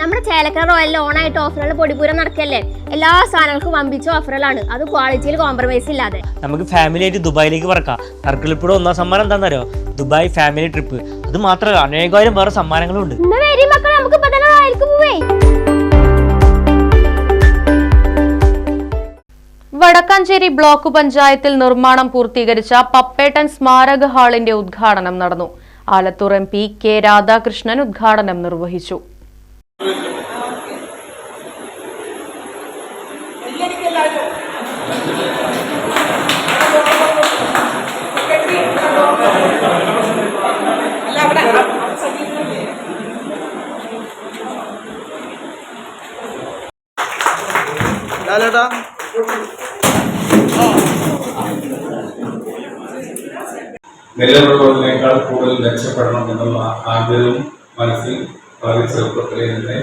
നമ്മുടെ ചേലക്കര റോയലിൽ ഓണായിട്ട് ഓഫറുകൾ പൊടിപൂരം നടക്കല്ലേ? എല്ലാ സാധനങ്ങൾക്കും വമ്പിച്ച ഓഫറുകളാണ്. അത് ക്വാളിറ്റിയിൽ കോംപ്രമൈസ് ഇല്ലാതെ. നമുക്ക് ഫാമിലി ആയിട്ട് ദുബായിലേക്ക് പറക്കാം. സർക്കിളിപ്പൂടെ ഒന്നാം സമ്മാനം എന്താണെന്നറിയോ ദുബായ് ഫാമിലി ട്രിപ്പ് അത് മാത്രമല്ല അനേകായിരം വേറെ സമ്മാനങ്ങളും ഉണ്ട് മക്കളെ നമുക്ക് വടക്കാഞ്ചേരി ബ്ലോക്ക് പഞ്ചായത്തിൽ നിർമ്മാണം പൂർത്തീകരിച്ച പപ്പേട്ടൻ സ്മാരക ഹാളിന്റെ ഉദ്ഘാടനം നടന്നു. Alathur M P K Radhakrishnan ഉദ്ഘാടനം നിർവഹിച്ചു. ലാലേട്ടാ. നിലവിലുള്ളതിനേക്കാൾ കൂടുതൽ മെച്ചപ്പെടണം എന്നുള്ള ആഗ്രഹവും മനസ്സിൽ വളരെ ചെറുപ്പത്തിലെ തന്നെ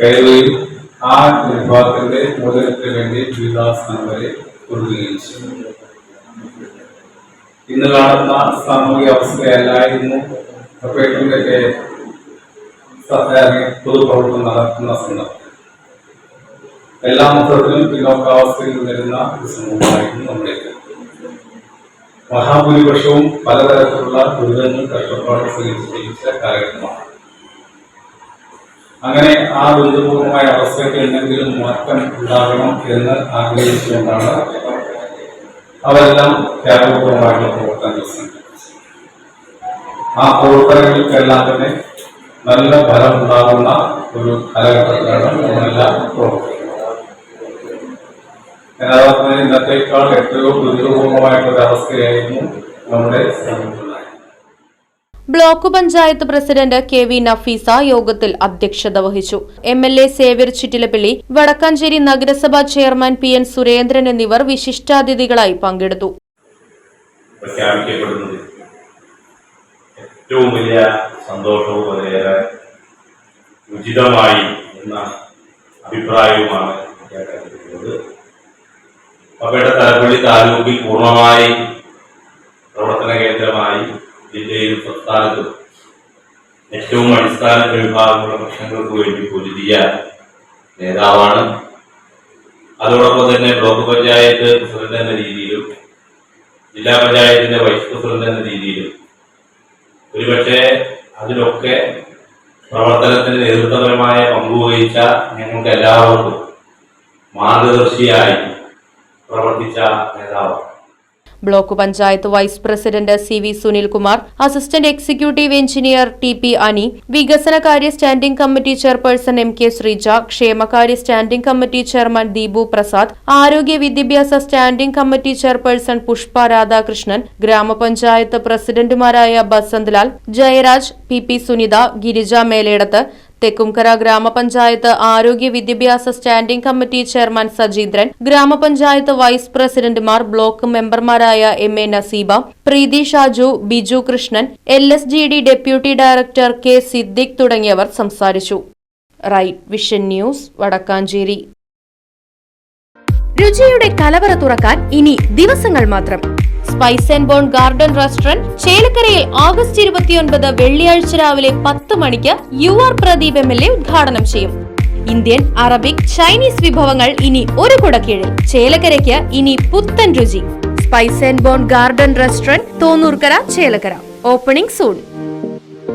കയറുകയും ആ വിഭാഗത്തിന്റെ മോചനത്തിന് വേണ്ടി വികാസനം വരെ ചെയ്തു. ഇന്ന് കാണുന്ന സാമൂഹിക അവസ്ഥയല്ലായിരുന്നു അപ്പോഴേക്കൊക്കെ പൊതുപ്രവർത്തനം നടക്കുന്ന സന്ദർഭം എല്ലാ മൊത്തത്തിലും പിന്നോക്കാവസ്ഥയിൽ വരുന്ന ഒരു സമൂഹമായിരുന്നു നമ്മുടെ മഹാഭൂരിപക്ഷവും പലതരത്തിലുള്ള ദുരിതങ്ങൾ കഷ്ടപ്പാട് സ്വീകരിച്ച കാലഘട്ടമാണ്. അങ്ങനെ ആ ദുരിതപൂർണമായ അവസ്ഥയ്ക്ക് എന്തെങ്കിലും മാറ്റം ഉണ്ടാകണം എന്ന് ആഗ്രഹിച്ചുകൊണ്ടാണ് അവരെല്ലാം ത്യാഗപൂർവമായിട്ടുള്ള പ്രവർത്തനങ്ങൾ ആ പ്രവർത്തനങ്ങൾക്കെല്ലാം തന്നെ നല്ല ഫലം ഉണ്ടാകുന്ന ഒരു കാലഘട്ടത്തിലാണ് നമ്മളെല്ലാം പ്രവർത്തിക്കുന്നത്. യഥാർത്ഥത്തിൽ ഇന്നത്തേക്കാൾ എത്രയോ ദുരിതപൂർണമായിട്ടുള്ള അവസ്ഥയായിരുന്നു നമ്മുടെ സമൂഹത്തിലുണ്ടായിരുന്നത് block panchayat president K V Nafeesa യോഗത്തിൽ അധ്യക്ഷത വഹിച്ചു. M L A Xavier Chittilappilly Wadakkanchery നഗരസഭാ ചെയർമാൻ പി എൻ സുരേന്ദ്രൻ എന്നിവർ വിശിഷ്ടാതിഥികളായി പങ്കെടുത്തു. ഏറ്റവും വലിയ സന്തോഷവും ഉചിതമായി എന്ന അഭിപ്രായവുമാണ് പപ്പയുടെ തലപ്പള്ളി താലൂക്കിൽ പൂർണമായി സംസ്ഥാനത്തും ഏറ്റവും അടിസ്ഥാന വിഭാഗങ്ങളുടെ പ്രശ്നങ്ങൾക്ക് വേണ്ടി പൊരുതിയ നേതാവാണ്. അതോടൊപ്പം തന്നെ ബ്ലോക്ക് പഞ്ചായത്ത് പ്രസിഡന്റ് എന്ന രീതിയിലും ജില്ലാ പഞ്ചായത്തിന്റെ വൈസ് പ്രസിഡന്റ് എന്ന രീതിയിലും ഒരുപക്ഷെ അതിലൊക്കെ പ്രവർത്തനത്തിന് നേതൃത്വപരമായ പങ്കുവഹിച്ച ഞങ്ങൾക്ക് എല്ലാവർക്കും മാർഗദർശിയായി പ്രവർത്തിച്ച നേതാവാണ്. Block panchayat vice president C V Sunilkumar assistant executive engineer T P Ani വികസനകാര്യ standing committee chairperson M K Sreeja ക്ഷേമകാര്യ standing committee chairman Deepu Prasad ആരോഗ്യ വിദ്യാഭ്യാസ standing committee chairperson Pushpa Radhakrishnan ഗ്രാമപഞ്ചായത്ത് പ്രസിഡന്റുമാരായ ബസന്ത്ലാൽ ജയരാജ് പി പി സുനിത ഗിരിജ മേലേടത്ത് തെക്കുംകര ഗ്രാമപഞ്ചായത്ത് ആരോഗ്യ വിദ്യാഭ്യാസ standing committee chairman Sajeendran ഗ്രാമപഞ്ചായത്ത് വൈസ് പ്രസിഡന്റുമാർ ബ്ലോക്ക് മെമ്പർമാരായ M A Naseeba Preethi Shaju Biju Krishnan L S G D deputy director K Siddique തുടങ്ങിയവർ സംസാരിച്ചു. Vision news Wadakkanchery. രുചിയുടെ കലവറ തുറക്കാൻ ഇനി ദിവസങ്ങൾ മാത്രം. Spice and bone garden restaurant ചേലക്കരയിൽ ഓഗസ്റ്റ് ഇരുപത്തിയൊൻപത് വെള്ളിയാഴ്ച രാവിലെ പത്ത് മണിക്ക് U R Pradeep M L A ഉദ്ഘാടനം ചെയ്യും. ഇന്ത്യൻ അറബിക് ചൈനീസ് വിഭവങ്ങൾ ഇനി ഒരു കുടക്കീഴിൽ. ചേലക്കരയ്ക്ക് ഇനി പുത്തൻ രുചി. Spice and bone garden restaurant Thonnurkara Chelakkara. Opening soon.